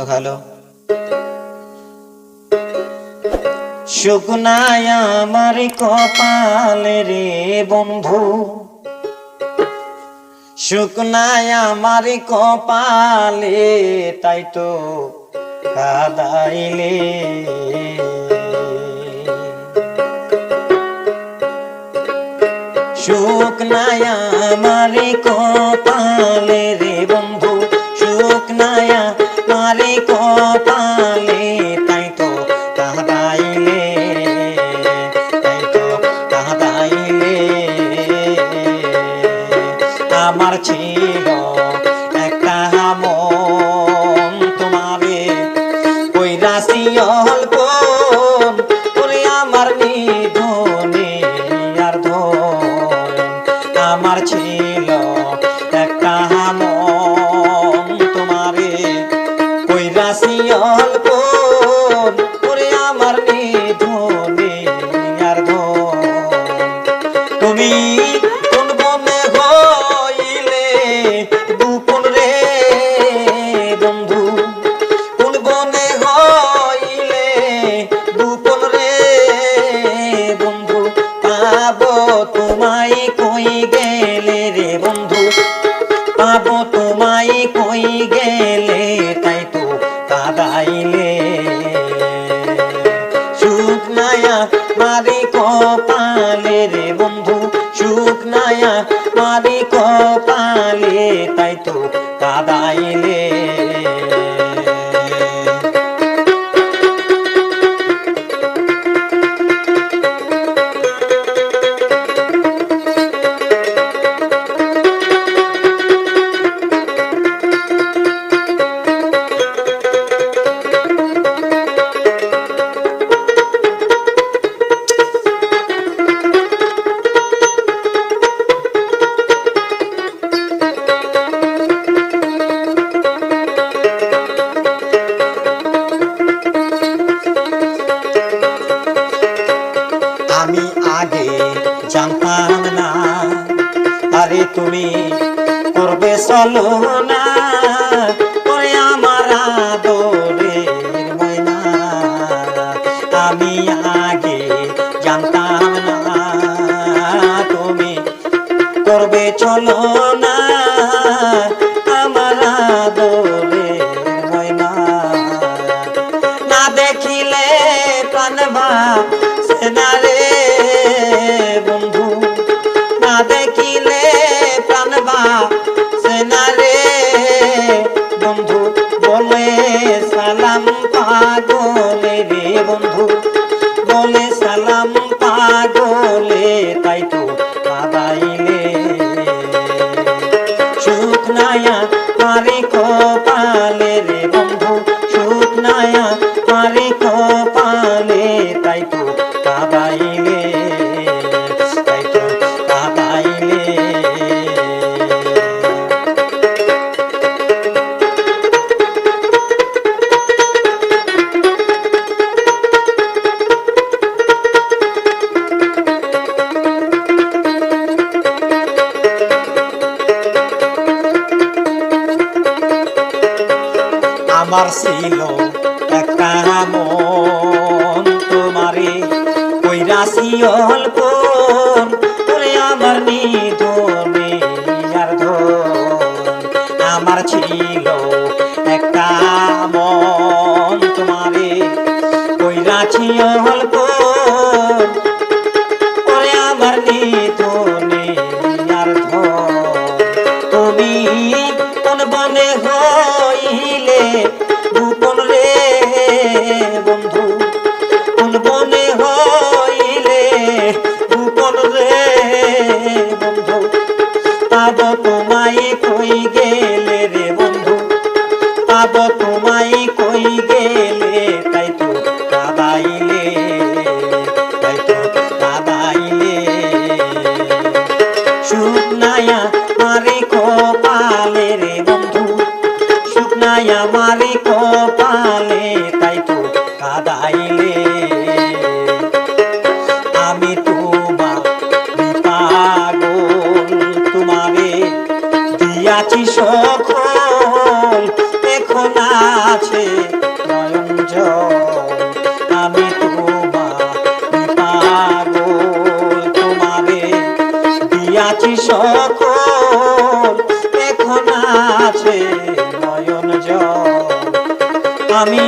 Hello hello শুকনায় আমার কপালে রে বন্ধু। শুকনায় আমার কপালে, তাই তো কাদাইলে। শুকনায় আমার কপালে রে বন্ধু শুকনায় আমার ছিল। রে বন্ধু, পাবো তোমায় কই গেলে? তাই তো কাদাইলে। সুখ নায়া মারি কপালে রে বন্ধু সুখ নায়া মারি কপালে, তাই তো কাদাইলে। তুমি করবে চলো না, ওরে আমার ময়না। আমি আগে জানতাম না, তুমি করবে চলো না, আমার আদরের ময়না। না দেখিলে প্রাণ रे আমার ছিল একটা মন তোমারে ওই রাশি অল্প তোরে আমার নিধনে আর ধন। আমার ছিল একটা মন তোমারে ওই রাশি অল্প পাব তোমায় কই গেলে? তাই তো কাদাইলে তাই তো শুকনায়া আছে নয়ন আমি তোমার পাগল তোমারে দিয়াছি সকল। এখন আছে নয়ন আমি